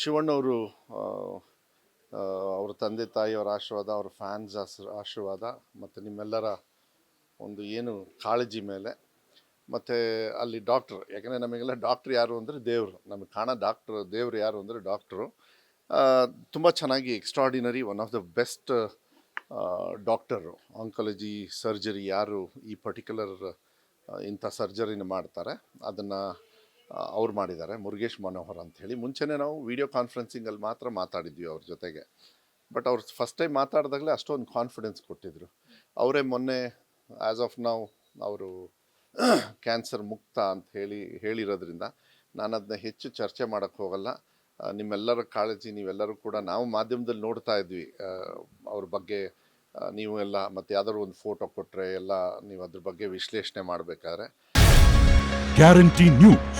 ಶಿವಣ್ಣವರು ಅವರು ತಂದೆ ತಾಯಿಯವರ ಆಶೀರ್ವಾದ, ಅವ್ರ ಫ್ಯಾನ್ಸ್ ಆಶೀರ್ವಾದ, ಮತ್ತು ನಿಮ್ಮೆಲ್ಲರ ಒಂದು ಏನು ಕಾಳಜಿ ಮೇಲೆ. ಮತ್ತು ಅಲ್ಲಿ ಡಾಕ್ಟ್ರು ಯಾಕೆಂದರೆ ನಮಗೆಲ್ಲ ಡಾಕ್ಟ್ರ್ ಯಾರು ಅಂದರೆ ದೇವರು. ನಮಗೆ ಕಾಣೋ ಡಾಕ್ಟ್ರ್ ದೇವರು ಯಾರು ಅಂದರೆ ಡಾಕ್ಟ್ರು ತುಂಬ ಚೆನ್ನಾಗಿ extraordinary one of the best doctor oncology surgery ಯಾರು ಈ ಪರ್ಟಿಕ್ಯುಲರ್ ಇಂಥ ಸರ್ಜರಿನ ಮಾಡ್ತಾರೆ. ಅದನ್ನು ಅವ್ರು ಮಾಡಿದ್ದಾರೆ, ಮುರುಗೇಶ್ ಮನೋಹರ್ ಅಂತ ಹೇಳಿ. ಮುಂಚೆನೇ ನಾವು ವಿಡಿಯೋ ಕಾನ್ಫರೆನ್ಸಿಂಗಲ್ಲಿ ಮಾತ್ರ ಮಾತಾಡಿದ್ವಿ ಅವ್ರ ಜೊತೆಗೆ. ಬಟ್ ಅವ್ರು ಫಸ್ಟ್ ಟೈಮ್ ಮಾತಾಡಿದಾಗಲೇ ಅಷ್ಟೊಂದು ಕಾನ್ಫಿಡೆನ್ಸ್ ಕೊಟ್ಟಿದ್ರು. ಅವರೇ ಮೊನ್ನೆ ಆ್ಯಸ್ ಆಫ್ ನಾವು ಅವರು ಕ್ಯಾನ್ಸರ್ ಮುಕ್ತ ಅಂತ ಹೇಳಿ, ಹೇಳಿರೋದ್ರಿಂದ ನಾನು ಅದನ್ನ ಹೆಚ್ಚು ಚರ್ಚೆ ಮಾಡೋಕ್ಕೆ ಹೋಗಲ್ಲ. ನಿಮ್ಮೆಲ್ಲರ ಕಾಳಜಿ ನೀವೆಲ್ಲರೂ ಕೂಡ ನಾವು ಮಾಧ್ಯಮದಲ್ಲಿ ನೋಡ್ತಾ ಇದ್ವಿ. ಅವ್ರ ಬಗ್ಗೆ ನೀವು ಎಲ್ಲ ಮತ್ತು ಯಾವ್ದಾದ್ರು ಒಂದು ಫೋಟೋ ಕೊಟ್ಟರೆ ಎಲ್ಲ ನೀವು ಅದ್ರ ಬಗ್ಗೆ ವಿಶ್ಲೇಷಣೆ ಮಾಡಬೇಕಾದ್ರೆ. Guarantee news